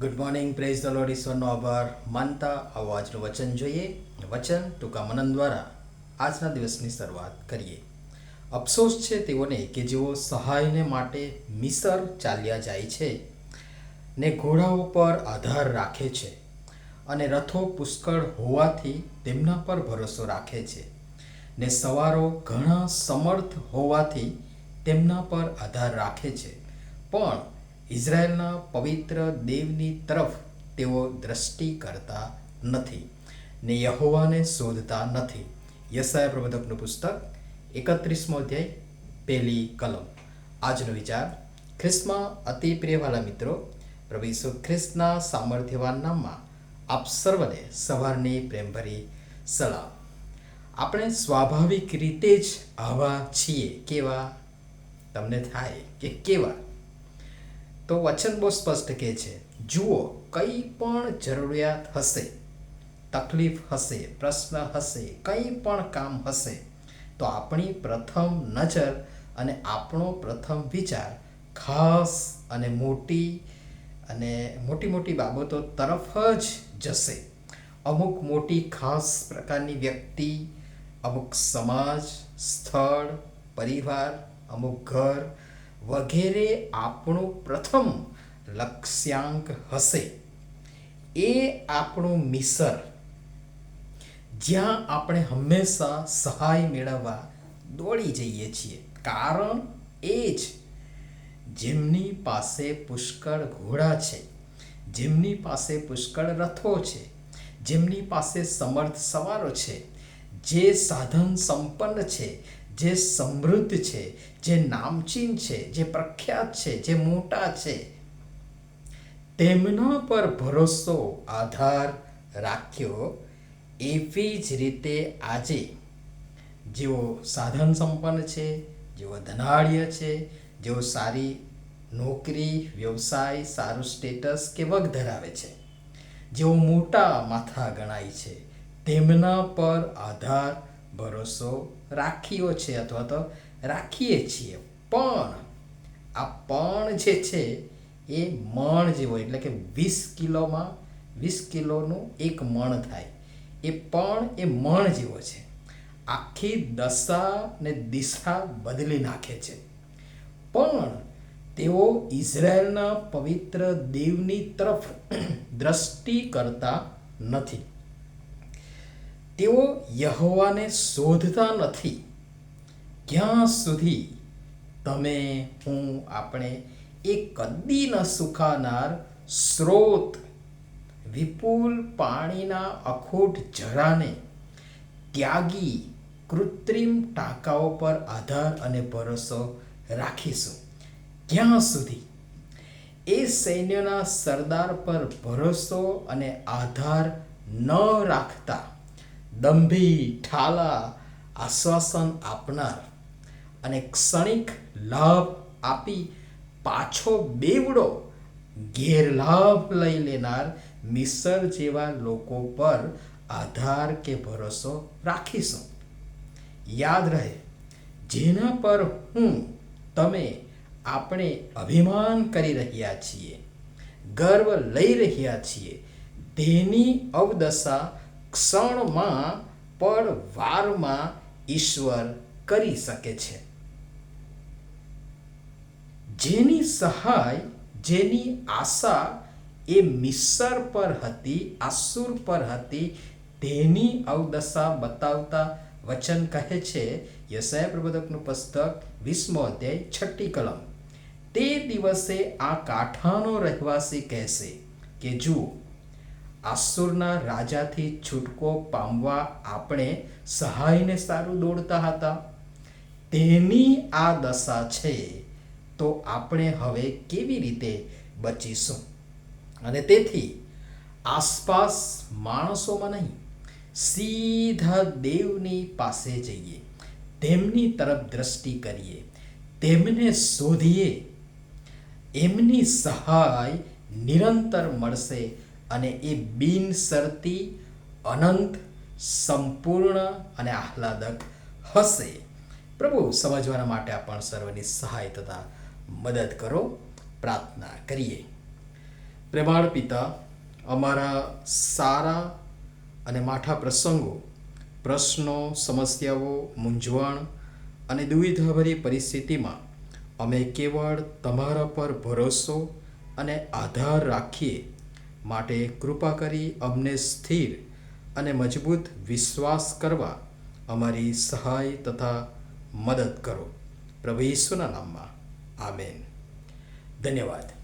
Good morning praise the lord ઈશ્વરનો આભાર. માનતા, આવો આજનું વચન જોઈએ. વચન ટૂંકા મનન દ્વારા. આજના દિવસની શરૂઆત કરીએ. અફસોસ છે તેઓને કે જેઓ સહાયને માટે મિસર ચાલ્યા જાય છે ને ઘોડાઓ પર આધાર રાખે છે અને રથો પુષ્કળ હોવાથી તેમના પર ભરોસો રાખે છે ને સવારો ઘણા સમર્થ હોવાથી તેમના પર આધાર રાખે છે. પણ ઇઝરાયલના પવિત્ર દેવની તરફ તેઓ દ્રષ્ટિ કરતા નથી ને યહોવાને શોધતા નથી. યસાય પ્રબોધકનું પુસ્તક એકત્રીસમો અધ્યાય, પહેલી કલમ. આજનો વિચાર, ખ્રિસ્તમાં અતિ પ્રિયવાલા મિત્રો, પ્રભુ ખ્રિસ્તના સામર્થ્યવાન નામમાં આપ સર્વને સવારની પ્રેમભરી સલામ. આપણે સ્વાભાવિક રીતે જ આવા છીએ કેવા? તમને થાય કે કેવા? તો વચન બહુ સ્પષ્ટ કહે છે, જુઓ, કંઈ પણ જરૂરિયાત હશે, તકલીફ હશે, પ્રશ્ન હશે, કંઈ પણ કામ હશે, તો આપણી પ્રથમ નજર અને આપણો પ્રથમ વિચાર ખાસ અને મોટી અને મોટી મોટી બાબતો તરફ જ જશે. અમુક મોટી ખાસ પ્રકારની વ્યક્તિ, અમુક સમાજ, સ્થળ, પરિવાર, અમુક ઘર વગેરે આપણું પ્રથમ લક્ષ્યાંક હશે. એ આપણું મિસર. જ્યાં આપણે હંમેશા સહાય મેળવવા દોડી જઈએ છીએ. કારણ એ જ, જેમની પાસે પુષ્કળ ઘોડા છે, જેમની પાસે પુષ્કળ રથો છે, જેમની પાસે સમર્થ સવારો છે, જે સાધન સંપન્ન છે જે સમૃદ્ધ છે, જે નામચીન છે, જે પ્રખ્યાત છે, જે મોટા છે, તેમના પર ભરોસો, આધાર રાખ્યો એવી જ રીતે આજે જેઓ સાધન સંપન્ન છે, જેઓ ધનાઢ્ય છે, જેઓ સારી નોકરી, વ્યવસાય, સારું સ્ટેટસ કે વગ ધરાવે છે, જેઓ મોટા માથા ગણાય છે, તેમના પર આધાર, ભરોસો રાખ્યો છે અથવા તો રાખીએ છીએ. પણ આ પણ જે છે, એ મણ જેવો એટલે કે વીસ કિલોમાં, વીસ કિલોનું એક મણ થાય. એ પણ એ મણ જેવો છે. આખી દશા ને દિશા બદલી નાખે છે. પણ તેઓ ઇઝરાયલના પવિત્ર દેવની તરફ દ્રષ્ટિ કરતા નથી. તેઓ યહોવાને શોધતા નથી. ક્યાં સુધી? તમે, હું, આપણે એ કદી ન સુખાનાર સ્રોત, વિપુલ પાણીના અખૂટ જરાને ત્યાગી કૃત્રિમ ટાંકાઓ પર આધાર અને ભરોસો રાખીશું. ક્યાં સુધી? એ સૈન્યના સરદાર પર ભરોસો અને આધાર ન રાખતા દંભી, ઠાલા, આશ્વાસન આપનાર. અને ક્ષણિક લાભ આપી પાછો બેવડો ગેરલાભ લઈ લેનાર મિસર જેવા લોકો પર આધાર કે ભરોસો રાખીશું. યાદ રહે, જેના પર હું તમે આપણે અભિમાન કરી રહ્યા છીએ, ગર્વ લઈ રહ્યા છીએ, તેની અવદશા ક્ષણમાં પણ વારમાં ઈશ્વર કરી શકે છે. જેની સહાય, જેની આશા એ મિસર પર હતી, આસુર પર હતી, તેની અવદશા બતાવતા વચન કહે છે, યશાય પ્રબોધકનું પુસ્તક વીસમો અધ્યાય, છઠ્ઠી કલમ. તે દિવસે આ કાંઠાનો રહેવાસી કહેશે કે જુઓ આસુરના રાજાથી છૂટકો પામવા આપણે સહાયને સારું દોડતા હતા. તેની આ દશા છે તો આપણે હવે કેવી રીતે બચીશું? અને તેથી આસપાસ માણસોમાં નહીં, સીધા દેવની પાસે જઈએ, તેમની તરફ દ્રષ્ટિ કરીએ, તેમને શોધીએ. એમની સહાય નિરંતર મળશે અને એ બિનશરતી, અનંત, સંપૂર્ણ અને આહલાદક હશે. પ્રભુ, સમજવાના માટે આપણ સર્વની સહાય તથા મદદ કરો. પ્રાર્થના કરીએ. પ્રેમાળ પિતા, અમારા સારા અને માઠા પ્રસંગો, પ્રશ્નો, સમસ્યાઓ, મૂંઝવણ અને દુવિધાભરી પરિસ્થિતિમાં અમે કેવળ તમારા પર ભરોસો અને આધાર રાખીએ. માટે કૃપા કરી અમને સ્થિર અને મજબૂત વિશ્વાસ કરવા અમારી સહાય તથા મદદ કરો. પ્રભુ ઈશ્વરના નામમાં. આમેન. ધન્યવાદ.